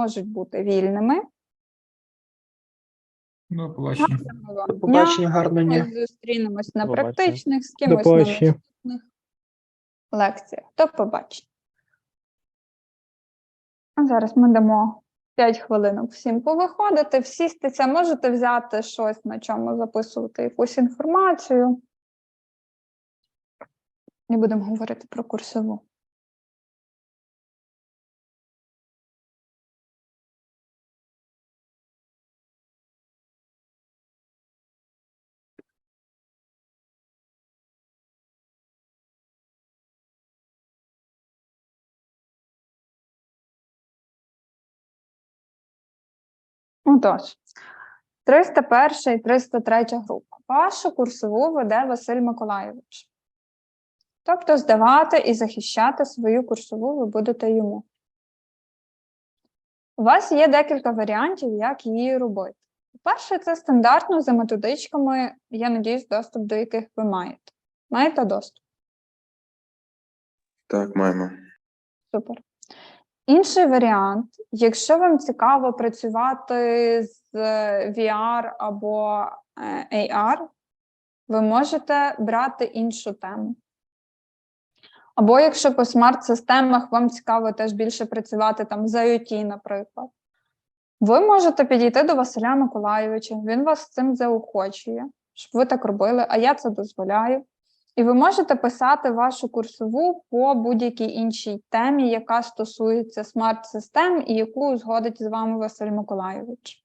можуть бути вільними. До побачення. До побачення, гарного дня. Ми зустрінемось на практичних з кимось на наступних лекціях. До побачення. А зараз ми дамо 5 хвилинок всім повиходити, всістися. Можете взяти щось, на чому записувати якусь інформацію. І будемо говорити про курсову. Отож, 301 і 303 група. Вашу курсову веде Василь Миколайович. Тобто здавати і захищати свою курсову ви будете йому. У вас є декілька варіантів, як її робити. По-перше, це стандартно за методичками, я надіюсь, доступ до яких ви маєте. Маєте доступ? Так, маємо. Супер. Інший варіант, якщо вам цікаво працювати з е, VR або е, AR, ви можете брати іншу тему. Або якщо по смарт-системах вам цікаво теж більше працювати там з IoT, наприклад, ви можете підійти до Василя Миколайовича, він вас з цим заохочує, щоб ви так робили, а я це дозволяю. І ви можете писати вашу курсову по будь-якій іншій темі, яка стосується смарт-систем і яку узгодить з вами Василь Миколайович.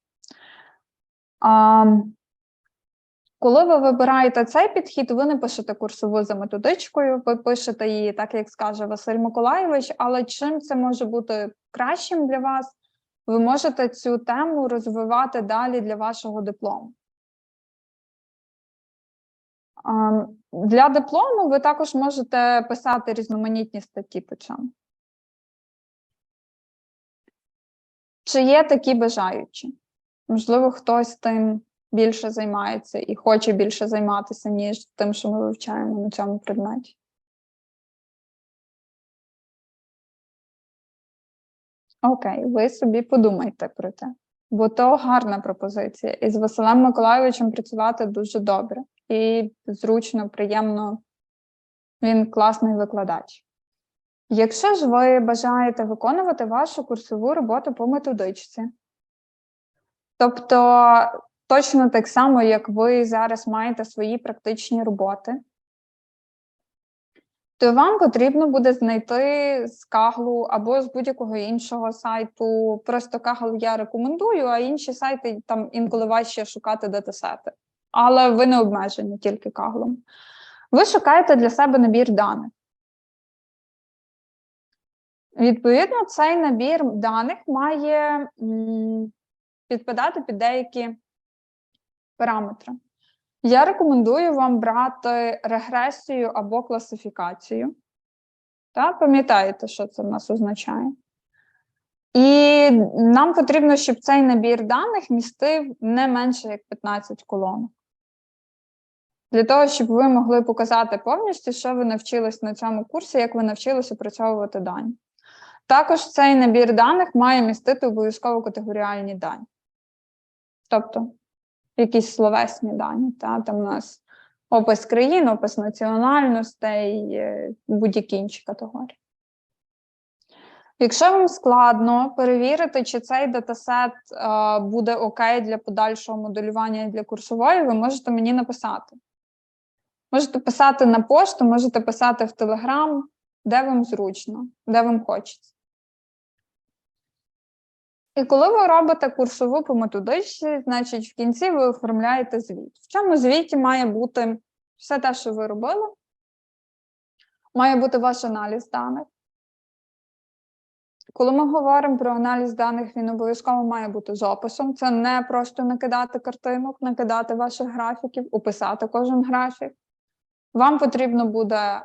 А, коли ви вибираєте цей підхід, ви не пишете курсову за методичкою, ви пишете її так, як скаже Василь Миколайович, але чим це може бути кращим для вас, ви можете цю тему розвивати далі для вашого диплому. Для диплому ви також можете писати різноманітні статті по цьому. Чи є такі бажаючі? Можливо, хтось тим більше займається і хоче більше займатися, ніж тим, що ми вивчаємо на цьому предметі. Окей, ви собі подумайте про це, бо то гарна пропозиція. І з Василем Миколайовичем працювати дуже добре і зручно, приємно. Він класний викладач. Якщо ж ви бажаєте виконувати вашу курсову роботу по методичці, тобто точно так само, як ви зараз маєте свої практичні роботи, то вам потрібно буде знайти з Каглу або з будь-якого іншого сайту. Просто Кагл я рекомендую, а інші сайти там інколи важче шукати датасети. Але ви не обмежені тільки Каглом. Ви шукаєте для себе набір даних. Відповідно, цей набір даних має підпадати під деякі параметри. Я рекомендую вам брати регресію або класифікацію. Так, пам'ятаєте, що це в нас означає? І нам потрібно, щоб цей набір даних містив не менше як 15 колонок. Для того, щоб ви могли показати повністю, що ви навчились на цьому курсі, як ви навчились опрацьовувати дані. Також цей набір даних має містити обов'язково категоріальні дані. Тобто якісь словесні дані. Та? Там у нас опис країн, опис національностей, е, будь-які інші категорії. Якщо вам складно перевірити, чи цей датасет е, буде окей для подальшого моделювання і для курсової, ви можете мені написати. Можете писати на пошту, можете писати в Телеграм, де вам зручно, де вам хочеться. І коли ви робите курсову по методичці, значить в кінці ви оформляєте звіт. В цьому звіті має бути все те, що ви робили, має бути ваш аналіз даних. Коли ми говоримо про аналіз даних, він обов'язково має бути з описом. Це не просто накидати картинок, накидати ваших графіків, описати кожен графік. Вам потрібно буде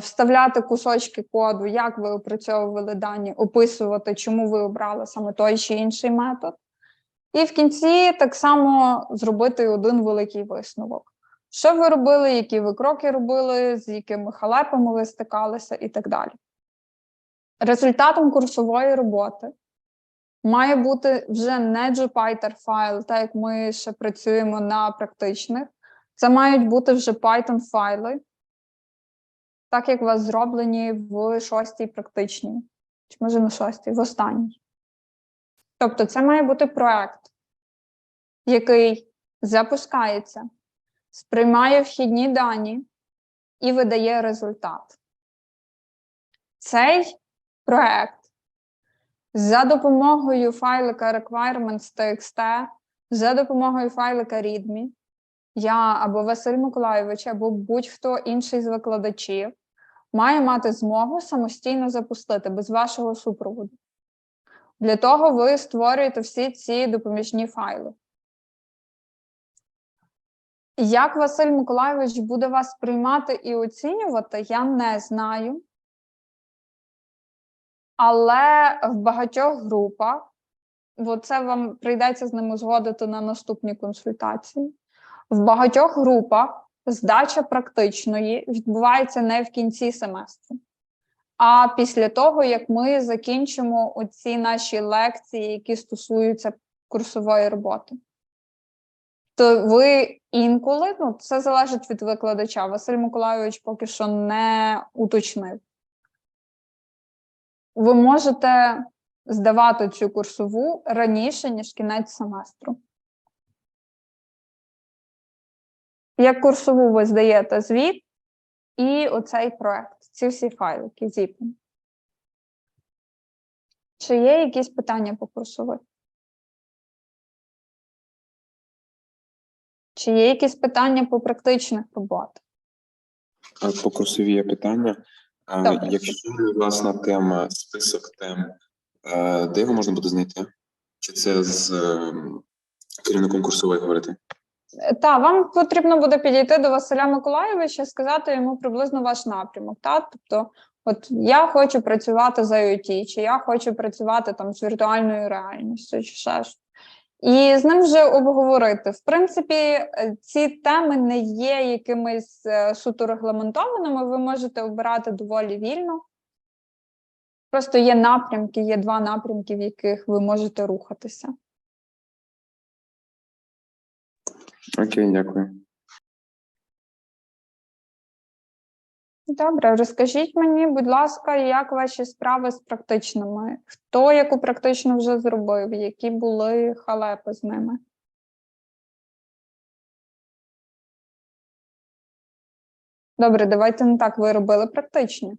вставляти кусочки коду, як ви опрацьовували дані, описувати, чому ви обрали саме той чи інший метод. І в кінці так само зробити один великий висновок. Що ви робили, які ви кроки робили, з якими халепами ви стикалися і так далі. Результатом курсової роботи Має бути вже не Jupyter файл, так як ми ще працюємо на практичних. Це мають бути вже Python файли, так як у вас зроблені в шостій практичній, чи може на шостій, в останній. Тобто, це має бути проект, який запускається, сприймає вхідні дані і видає результат. Цей проект за допомогою файлика requirements.txt, за допомогою файлика readme, я або Василь Миколайович, або будь-хто інший з викладачів має мати змогу самостійно запустити без вашого супроводу. Для того ви створюєте всі ці допоміжні файли. Як Василь Миколайович буде вас приймати і оцінювати, я не знаю. Але в багатьох групах, бо це вам прийдеться з ним узгодити на наступній консультації. В багатьох групах здача практичної відбувається не в кінці семестру, а після того, як ми закінчимо оці наші лекції, які стосуються курсової роботи. То ви інколи, ну це залежить від викладача. Василь Миколайович поки що не уточнив. Ви можете здавати цю курсову раніше, ніж кінець семестру. Як курсову ви здаєте звіт і оцей проект, ці всі файлики зіпом. Чи є якісь питання по курсових? Чи є якісь питання по практичних роботах? По курсові є питання. Добре. Якщо власна тема, список тем, е, де його можна буде знайти? Чи це з е, керівником курсової говорити? Так, вам потрібно буде підійти до Василя Миколайовича, сказати йому приблизно ваш напрямок. Та? Тобто, от я хочу працювати з IoT, чи я хочу працювати там з віртуальною реальністю, чи ще щось. І з ним вже обговорити. В принципі, е, ці теми не є якимись е, суто регламентованими, ви можете обирати доволі вільно. Просто є напрямки, є два напрямки, в яких ви можете рухатися. Окей, дякую. Добре, розкажіть мені, будь ласка, як ваші справи з практичними? Хто яку практичну вже зробив? Які були халепи з ними? Добре, давайте не так. Ви робили практичні.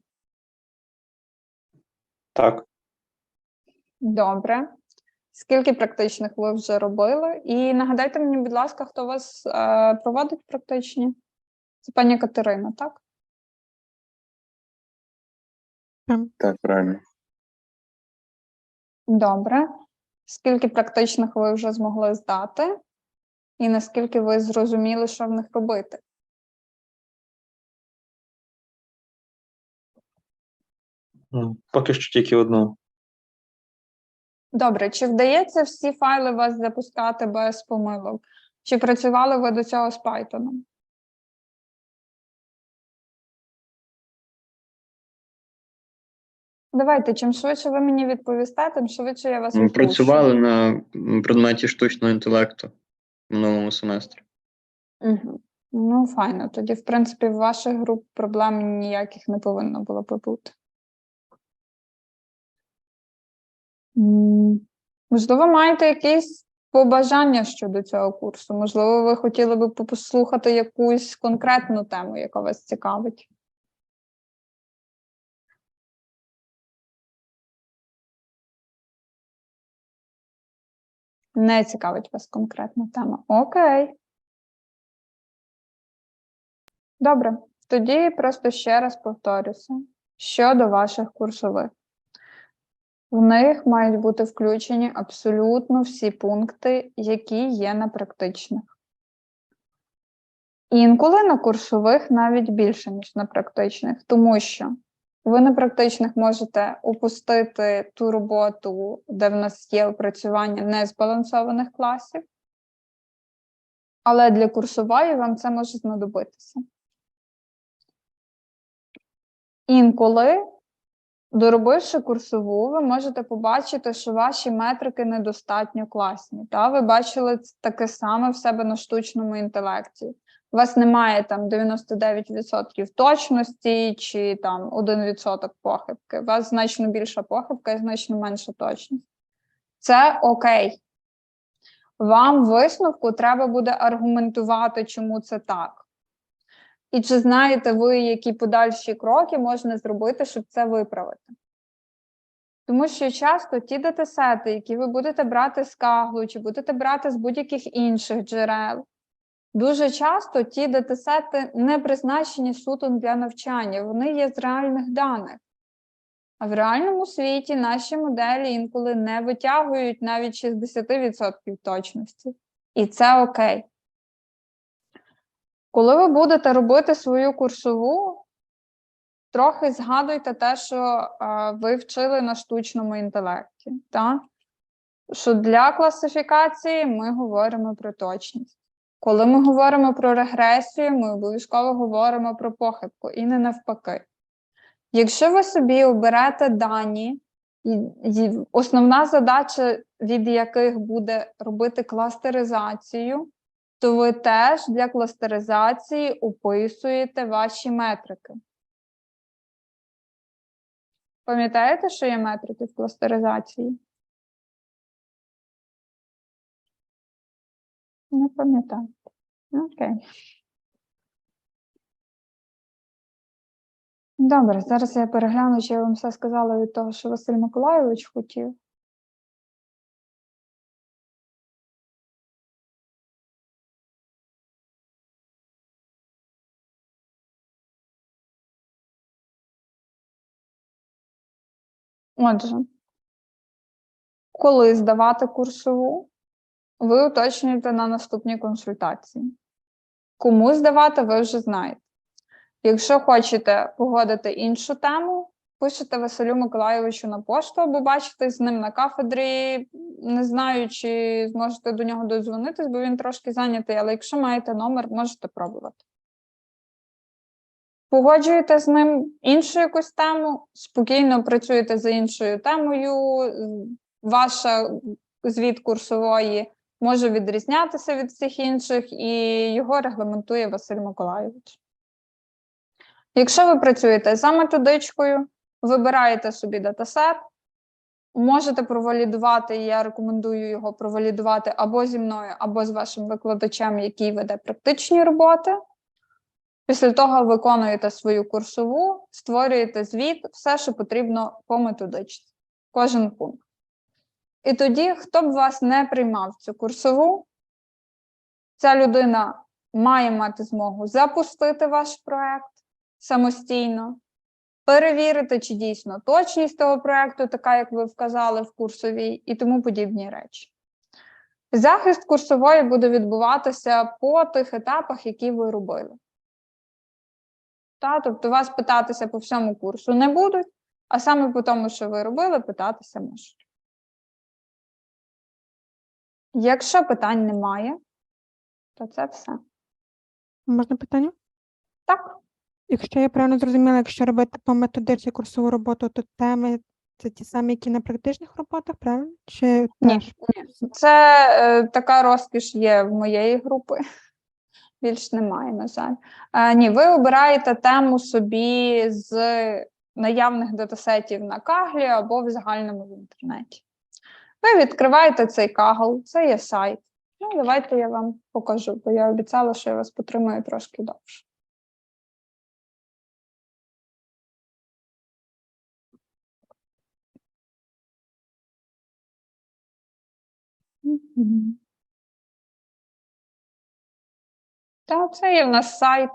Так, Добре. Скільки практичних ви вже робили? І нагадайте мені, будь ласка, хто вас е, проводить практичні? Це пані Катерина, так? Так, правильно. Добре. Скільки практичних ви вже змогли здати? І наскільки ви зрозуміли, що в них робити? поки що тільки одну. Добре, чи вдається всі файли вас запускати без помилок? Чи працювали ви до цього з Python? Давайте, чим швидше ви мені відповісте, тим швидше я вас Ми відпущу. працювали на предметі штучного інтелекту в минулому семестрі. Угу. Ну, файно. Тоді, в принципі, в ваших груп проблем ніяких не повинно було би бути. Можливо, маєте якісь побажання щодо цього курсу? Можливо, ви хотіли би послухати якусь конкретну тему, яка вас цікавить? Не цікавить вас конкретна тема. Окей. Добре, тоді просто ще раз повторюся щодо ваших курсових. В них мають бути включені абсолютно всі пункти, які є на практичних. Інколи на курсових навіть більше, ніж на практичних, тому що ви на практичних можете упустити ту роботу, де в нас є опрацювання незбалансованих класів, але для курсової вам це може знадобитися. Інколи доробивши курсову, ви можете побачити, що ваші метрики недостатньо класні. Та? Ви бачили таке саме в себе на штучному інтелекті. У вас немає там 99% точності чи там 1% похибки. У вас значно більша похибка і значно менша точність. Це окей. Вам висновку треба буде аргументувати, чому це так. І чи знаєте ви, які подальші кроки можна зробити, щоб це виправити? Тому що часто ті датасети, які ви будете брати з Каглу, чи будете брати з будь-яких інших джерел, дуже часто ті датасети не призначені суто для навчання, вони є з реальних даних. А в реальному світі наші моделі інколи не витягують навіть 60% точності. І це окей. Коли ви будете робити свою курсову, трохи згадуйте те, що е, ви вчили на штучному інтелекті. Та? Що для класифікації ми говоримо про точність. Коли ми говоримо про регресію, ми обов'язково говоримо про похибку і не навпаки. Якщо ви собі оберете дані, основна задача від яких буде робити кластеризацію, то ви теж для кластеризації описуєте ваші метрики. Пам'ятаєте, що є метрики в кластеризації? Не пам'ятаю. Окей. Добре, зараз я перегляну, чи я вам все сказала від того, що Василь Миколайович хотів. Отже, коли здавати курсову, ви уточнюєте на наступній консультації. Кому здавати, ви вже знаєте. Якщо хочете погодити іншу тему, пишете Василю Миколайовичу на пошту або бачитесь з ним на кафедрі. Не знаю, чи зможете до нього додзвонитись, бо він трошки зайнятий, але якщо маєте номер, можете пробувати. Погоджуєте з ним іншу якусь тему, спокійно працюєте за іншою темою. Ваша звіт курсової може відрізнятися від всіх інших, і його регламентує Василь Миколайович. Якщо ви працюєте за методичкою, вибираєте собі датасет, можете провалідувати, я рекомендую його провалідувати або зі мною, або з вашим викладачем, який веде практичні роботи. Після того виконуєте свою курсову, створюєте звіт, все, що потрібно по методичці, кожен пункт. І тоді, хто б вас не приймав цю курсову, ця людина має мати змогу запустити ваш проект самостійно, перевірити, чи дійсно точність того проекту, така, як ви вказали в курсовій, і тому подібні речі. Захист курсової буде відбуватися по тих етапах, які ви робили. Та, тобто вас питатися по всьому курсу не будуть, а саме по тому, що ви робили, питатися можуть. Якщо питань немає, то це все. Можна питання? Так. Якщо я правильно зрозуміла, якщо робити по методичці курсову роботу, то теми це ті самі, які на практичних роботах, правильно? Чи Ні, теж? Це е, така розкіш є в моєї групи. Більш немає, на жаль. Е, ні, ви обираєте тему собі з наявних датасетів на каглі або в загальному в інтернеті. Ви відкриваєте цей кагл, це є сайт. Ну, давайте я вам покажу, бо я обіцяла, що я вас потримаю трошки довше. Мгм. Та це є в нас сайт,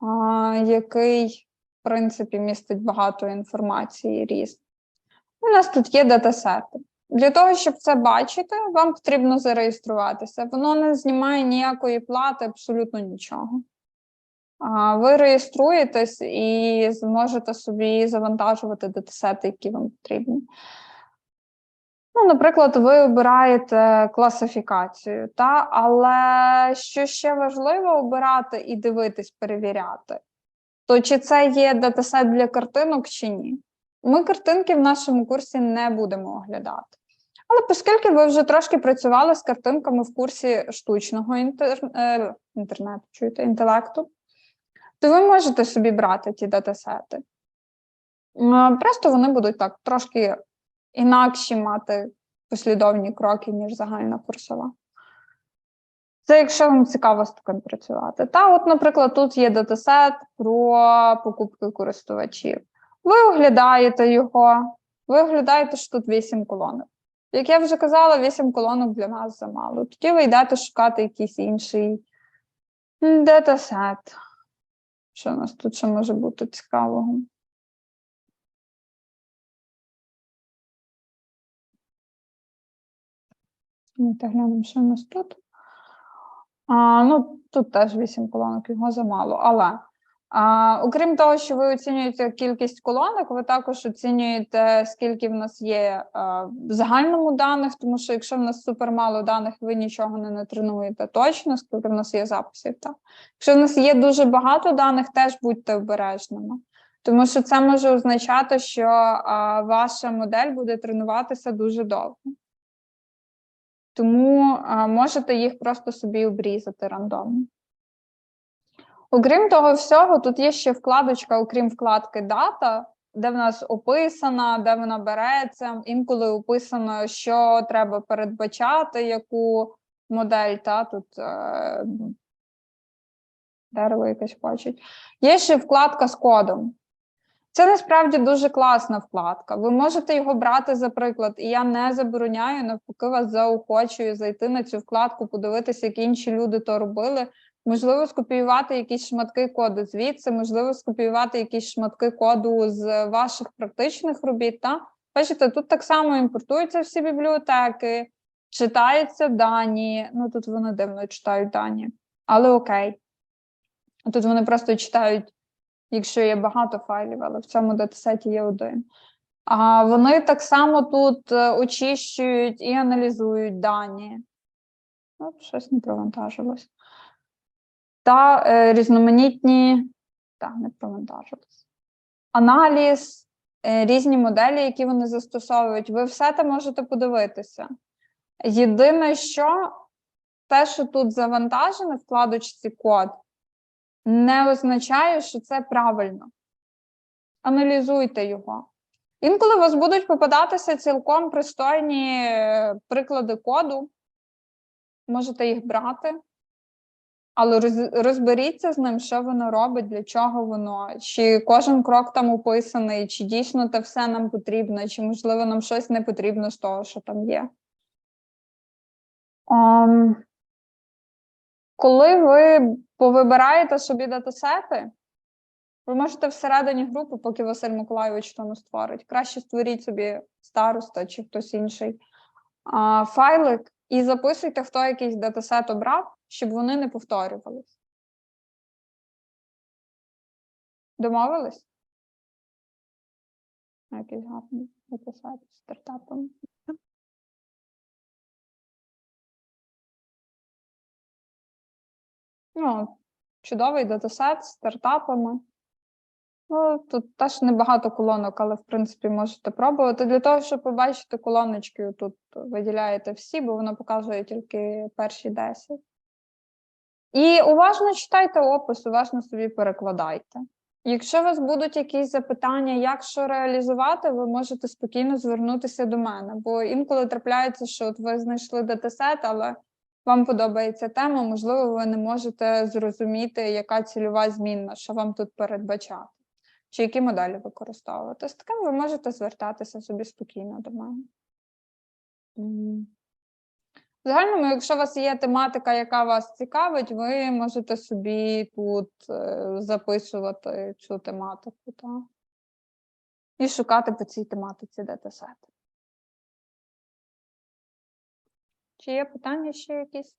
а, який, в принципі, містить багато інформації різної. У нас тут є датасети. Для того, щоб це бачити, вам потрібно зареєструватися. Воно не знімає ніякої плати, абсолютно нічого. А, Ви реєструєтесь і зможете собі завантажувати датасети, які вам потрібні. Ну, наприклад, ви обираєте класифікацію, та? але що ще важливо обирати і дивитись, перевіряти, то чи це є датасет для картинок чи ні? Ми картинки в нашому курсі не будемо оглядати. Але оскільки ви вже трошки працювали з картинками в курсі штучного інтер... е, інтернету, чуєте, інтелекту, то ви можете собі брати ті датасети. Просто вони будуть так трошки інакші мати послідовні кроки, ніж загальна курсова. Це якщо вам цікаво з таким працювати. Та, от, наприклад, тут є датасет про покупки користувачів. Ви оглядаєте його, ви оглядаєте, що тут 8 колонок. Як я вже казала, 8 колонок для нас замало. Тоді ви йдете шукати якийсь інший датасет. Що у нас тут ще може бути цікавого? Давайте глянемо, що у нас тут. А, ну, тут теж 8 колонок, його замало. Але а, окрім того, що ви оцінюєте кількість колонок, ви також оцінюєте, скільки в нас є а, в загальному даних, тому що якщо в нас супермало даних, ви нічого не натренуєте точно, скільки в нас є записів. Так? Якщо в нас є дуже багато даних, теж будьте обережними. Тому що це може означати, що а, ваша модель буде тренуватися дуже довго. Тому можете їх просто собі обрізати рандомно. Окрім того всього, тут є ще вкладочка, окрім вкладки дата, де в нас описана, де вона береться. Інколи описано, що треба передбачати, яку модель. Та, тут е, дерево якесь бачить. Є ще вкладка з кодом. Це насправді дуже класна вкладка. Ви можете його брати за приклад, і я не забороняю, навпаки, вас заохочую зайти на цю вкладку, подивитися, як інші люди то робили. Можливо, скопіювати якісь шматки коду звідси, можливо, скопіювати якісь шматки коду з ваших практичних робіт. Та? Бачите, тут так само імпортуються всі бібліотеки, читаються дані. Ну тут вони дивно читають дані, але окей. Тут вони просто читають якщо є багато файлів, але в цьому датасеті є один. А вони так само тут е, очищують і аналізують дані. Оп, щось не провантажилось. Та е, різноманітні, так, не провантажилось. Аналіз, е, різні моделі, які вони застосовують. Ви все це можете подивитися. Єдине, що те, що тут завантажене вкладочці код, не означає, що це правильно. Аналізуйте його. Інколи у вас будуть попадатися цілком пристойні е, приклади коду, можете їх брати, але розберіться з ним, що воно робить, для чого воно, чи кожен крок там описаний, чи дійсно те все нам потрібно, чи, можливо, нам щось не потрібно з того, що там є. Ам, коли ви повибираєте собі датасети, ви можете всередині групи, поки Василь Миколайович не створить. Краще створіть собі староста чи хтось інший а, файлик і записуйте, хто якийсь датасет обрав, щоб вони не повторювались. Домовились? Якийсь гарний датасет з стартапом. Ну, чудовий датасет з стартапами. Ну, тут теж небагато колонок, але в принципі можете пробувати. Для того, щоб побачити колоночки, тут виділяєте всі, бо воно показує тільки перші 10. І уважно читайте опис, уважно собі перекладайте. Якщо у вас будуть якісь запитання, як що реалізувати, ви можете спокійно звернутися до мене, бо інколи трапляється, що от ви знайшли датасет, але вам подобається тема, можливо, ви не можете зрозуміти, яка цільова змінна, що вам тут передбачати, чи які моделі використовувати. З таким ви можете звертатися собі спокійно до мене. В загальному, якщо у вас є тематика, яка вас цікавить, ви можете собі тут е, записувати цю тематику та? і шукати по цій тематиці датасети. Чи є питання ще якісь?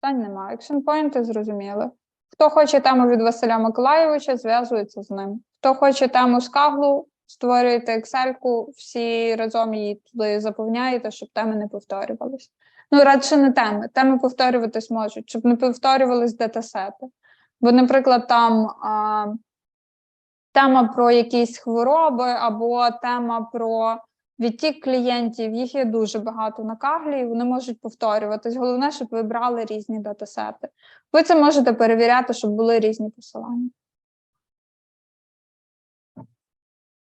Питань немає. Екшенпоінти зрозуміли. Хто хоче тему від Василя Миколайовича, зв'язується з ним. Хто хоче тему з Каглу, створюєте Excel-ку, всі разом її туди заповняєте, щоб теми не повторювалися. Ну, радше не теми. Теми повторюватись можуть, щоб не повторювались датасети. Бо, наприклад, там а, тема про якісь хвороби або тема про відтік клієнтів, їх є дуже багато на каглі, і вони можуть повторюватись. Головне, щоб ви брали різні датасети. Ви це можете перевіряти, щоб були різні посилання.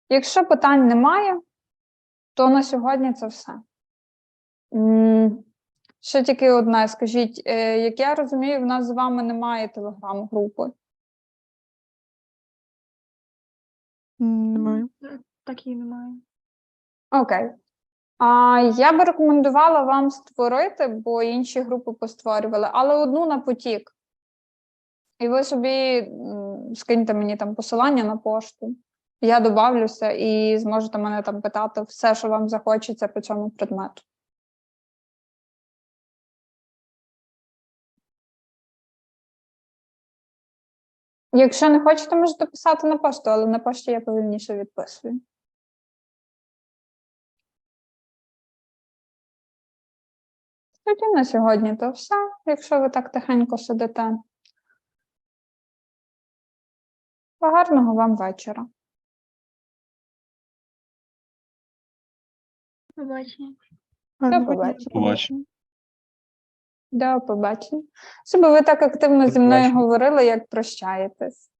Якщо питань немає, то на сьогодні це все. Ще тільки одне. Скажіть, е, як я розумію, в нас з вами немає телеграм-групи. М, Немає. Так немає. Окей. А я би рекомендувала вам створити, бо інші групи постворювали, але одну на потік. І ви собі м, скиньте мені там посилання на пошту. Я добавлюся і зможете мене там питати все, що вам захочеться по цьому предмету. Якщо не хочете, можете писати на пошту, але на пошті я повільніше відписую. Тоді на сьогодні то все, якщо ви так тихенько сидите. Гарного вам вечора. Побачення. Дня. побачення. До побачення. Щоб ви так активно зі мною говорили, як прощаєтесь.